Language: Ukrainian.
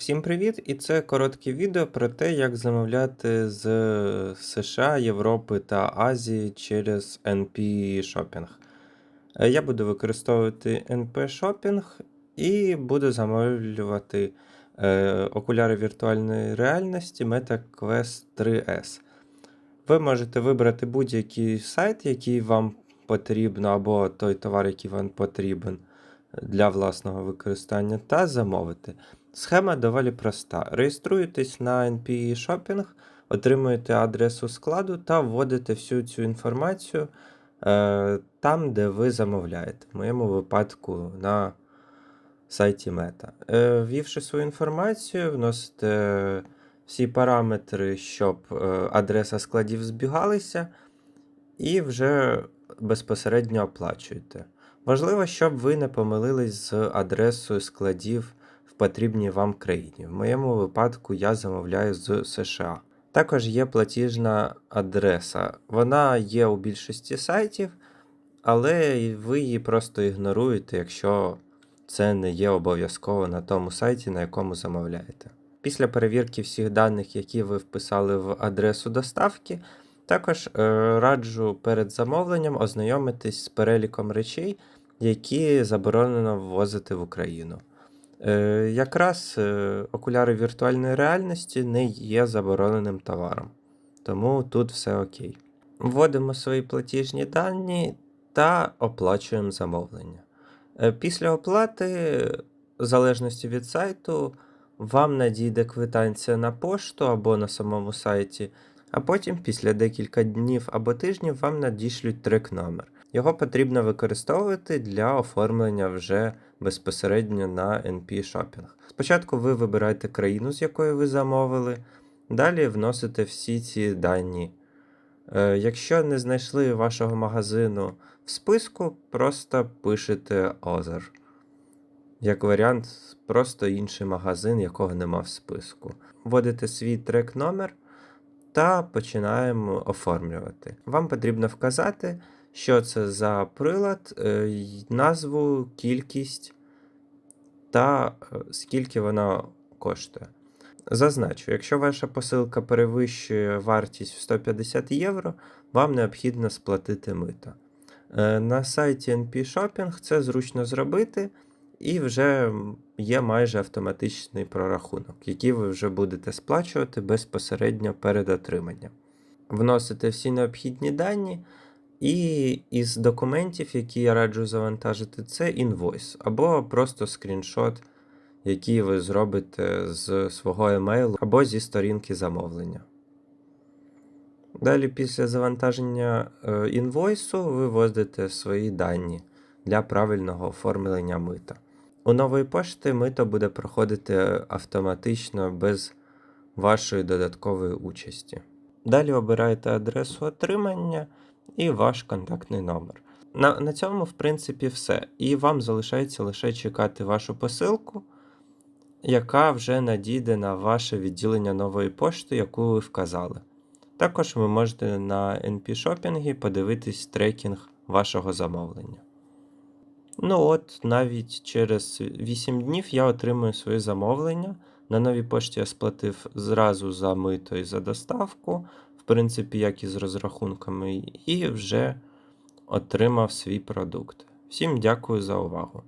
Всім привіт! І це коротке відео про те, як замовляти з США, Європи та Азії через NP Shopping. Е, Я буду використовувати NP Shopping і буду замовлювати е, окуляри віртуальної реальності MetaQuest 3S. Ви можете вибрати будь-який сайт, який вам потрібно, або той товар, який вам потрібен для власного використання, та замовити. Схема доволі проста. Реєструєтесь на NPE Shopping, отримуєте адресу складу та вводите всю цю інформацію е, там, де ви замовляєте. В моєму випадку на сайті Meta. Е, ввівши свою інформацію, вносите всі параметри, щоб е, адреса складів збігалися, і вже безпосередньо оплачуєте. Важливо, щоб ви не помилились з адресою складів потрібній вам країні. В моєму випадку я замовляю з США. Також є платіжна адреса. Вона є у більшості сайтів, але ви її просто ігноруєте, якщо це не є обов'язково на тому сайті, на якому замовляєте. Після перевірки всіх даних, які ви вписали в адресу доставки, також е, раджу перед замовленням ознайомитись з переліком речей, які заборонено ввозити в Україну. Е, якраз е, окуляри віртуальної реальності не є забороненим товаром, тому тут все окей. Вводимо свої платіжні дані та оплачуємо замовлення. Е, Після оплати, в залежності від сайту, вам надійде квитанція на пошту або на самому сайті, а потім, після декілька днів або тижнів, вам надішлють трек-номер. Його потрібно використовувати для оформлення вже безпосередньо на NP Shopping. Спочатку ви вибираєте країну, з якої ви замовили, далі вносите всі ці дані. Е, Якщо не знайшли вашого магазину в списку, просто пишете Other. Як варіант, просто інший магазин, якого нема в списку. Вводите свій трек номер та починаємо оформлювати. Вам потрібно вказати, що це за прилад, е, назву, кількість та е, скільки вона коштує. Зазначу, якщо ваша посилка перевищує вартість в 150 євро, вам необхідно сплатити мито. Е, На сайті NP Shopping це зручно зробити, і вже є майже автоматичний прорахунок, який ви вже будете сплачувати безпосередньо перед отриманням. Вносите всі необхідні дані, і із документів, які я раджу завантажити, це інвойс або просто скріншот, який ви зробите з свого емейлу або зі сторінки замовлення. Далі, після завантаження е, інвойсу, ви вводите свої дані для правильного оформлення мита. У нової пошти мито буде проходити автоматично без вашої додаткової участі. Далі обираєте адресу отримання і ваш контактний номер. На, на цьому, в принципі, все. І вам залишається лише чекати вашу посилку, яка вже надійде на ваше відділення нової пошти, яку ви вказали. Також ви можете на NP Shopping подивитись трекінг вашого замовлення. Ну от, навіть через 8 днів я отримую своє замовлення. На новій пошті я сплатив зразу за мито і за доставку, в принципі, як і з розрахунками, і вже отримав свій продукт. Всім дякую за увагу.